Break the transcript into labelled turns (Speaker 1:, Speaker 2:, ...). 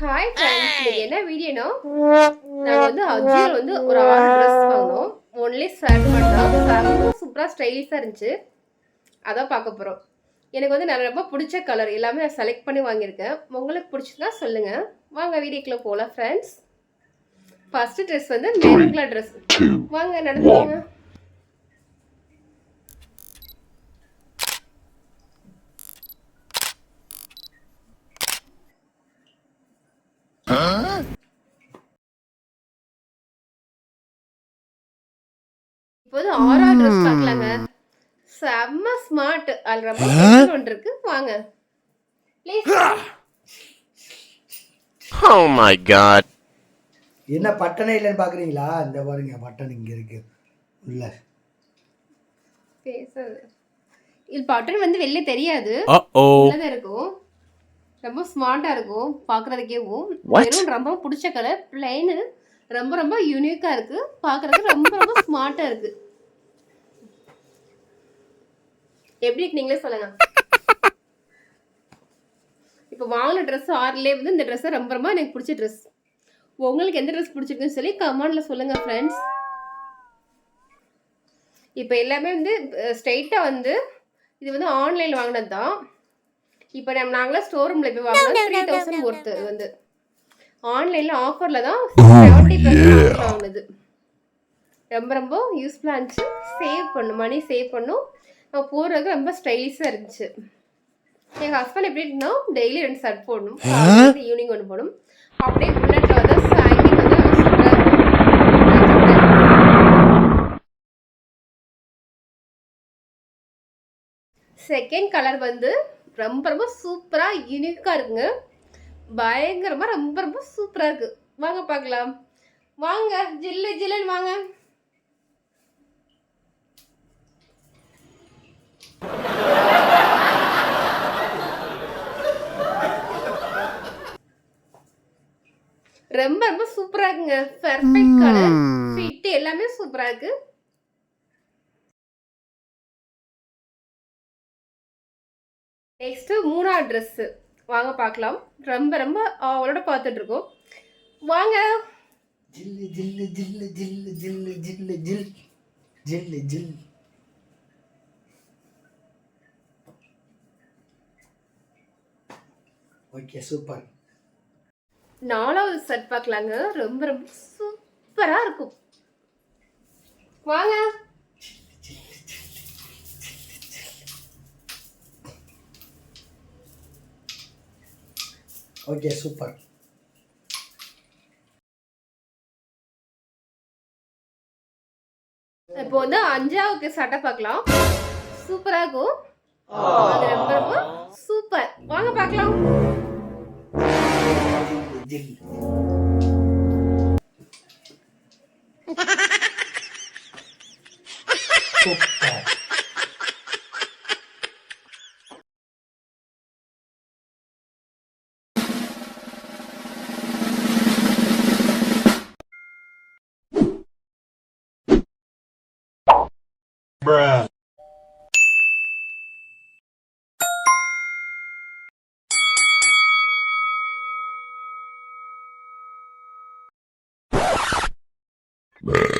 Speaker 1: Hi friends என்ன வீடியோனா நாங்கள் வந்து அஜியோவில் வந்து ஒரு ஆறு ட்ரெஸ் வாங்கினோம். ஒன்லி ஷர்ட் மட்டும் செம்ம சூப்பராக ஸ்டைலிஷாக இருந்துச்சு. அதான் பார்க்க போகிறோம் எனக்கு வந்து நான் ரொம்ப பிடிச்ச கலர் எல்லாமே நான் செலக்ட் பண்ணி வாங்கியிருக்கேன். உங்களுக்கு பிடிச்சிருந்தா சொல்லுங்கள் வாங்க வீடியோக்குள்ளே போகலாம் ஃப்ரெண்ட்ஸ் ஃபஸ்ட்டு ட்ரெஸ் வந்து மெரூன் கலர் ட்ரெஸ் வாங்க நடந்து இப்போது ஆறா ட்ரெஸ் பார்க்கலாங்க. செம்ம ஸ்மார்ட் அது ரொம்ப ஒன்று இருக்கு. வாங்க. Please
Speaker 2: Oh my god.
Speaker 3: என்ன பட்டணம் இல்லைன்னு பார்க்குறீங்களா? இந்த பாருங்க பட்டன் இங்கே இருக்கு. உள்ள.
Speaker 1: பேசாது. இது பட்டன் வந்து வெளில தெரியாது. உள்ளதான் இருக்கும். ரொம்ப ஸ்மார்ட்டா இருக்கும். பார்க்கறதுக்கேவும்
Speaker 2: What?
Speaker 1: வெறும் ரொம்ப பிடிச்ச கலர் பிளைனு ரொம்ப ரொம்ப யூனிக்கா இருக்கு. பார்க்கறதுக்கு ரொம்ப ரொம்ப ஸ்மார்ட்டா இருக்கு. எப்படி நீங்களே சொல்லுங்க. இப்போ வாங்கின ட்ரெஸ் ஆறுலேயே வந்து இந்த ட்ரெஸ் ரொம்ப ரொம்ப எனக்கு பிடிச்ச ட்ரெஸ் உங்களுக்கு எந்த ட்ரெஸ் பிடிச்சிருக்குன்னு சொல்லி கமெண்ட்ல சொல்லுங்க ஃப்ரெண்ட்ஸ் இப்போ எல்லாமே வந்து ஸ்ட்ரைட்டாக வந்து இது வந்து ஆன்லைனில் வாங்கினது தான் இப்போ நம்ம நாங்களே ஸ்டோர் ரூமில் போய் வாங்கினோம் த்ரீ தௌசண்ட் ஒர்த்து வந்து. ஆன்லைனில் ஆஃபரில் தான் செவன்ட்டி பர்சன்ட் வாங்கினது. ரொம்ப ரொம்ப யூஸ்ஃபுல்லாக இருந்துச்சு. சேவ் பண்ணும் மணி சேவ் பண்ணும் நம்ம போடுறதுக்கு ரொம்ப ஸ்டைலிஷாக இருந்துச்சு. எங்கள் ஹஸ்பண்ட் எப்படி இருக்குன்னா டெய்லி ரெண்டு ஷர்ட் போடணும். ஈவினிங் ஒன்று போடணும். அப்படியே புல்லட்டில் வந்து சாயங்காலம் வந்து செகண்ட் கலர் வந்து ரொம்ப ரொம்ப சூப்பராக யூனிக்காக இருக்குங்க. பயங்கரமாக ரொம்ப ரொம்ப சூப்பராக இருக்கு. வாங்க பார்க்கலாம். வாங்க ஜில்லு ஜில்லுன்னு வாங்க. ரொம்ப ரொம்ப சூப்பராக இருக்குங்க. பெர்ஃபெக்ட் கலர் ஃபிட் எல்லாமே சூப்பராக இருக்கு. நெக்ஸ்ட் மூணாவது ட்ரெஸ்ஸு வாங்க பார்க்கலாம். ரொம்ப ரொம்ப அவளோட பார்த்துட்டு இருக்கோம். வாங்க.
Speaker 3: ஜில்லு ஜில்லு ஜில்லு ஜில்லு ஜில்லு ஜில்லு ஜில். ஜில்லு ஜில். Okay super.
Speaker 1: நாலாவது செட் பார்க்கலாங்க. ரொம்ப ரொம்ப சூப்பராக இருக்கும். வாங்க.
Speaker 3: ஓகே சூப்பர்
Speaker 1: இப்போ வந்து அஞ்சாவது சட்டை பார்க்கலாம். சூப்பராக இருக்கும். அது ரொம்ப ரொம்ப சூப்பர் வாங்க பார்க்கலாம்.
Speaker 3: gì Bruh. Bleh.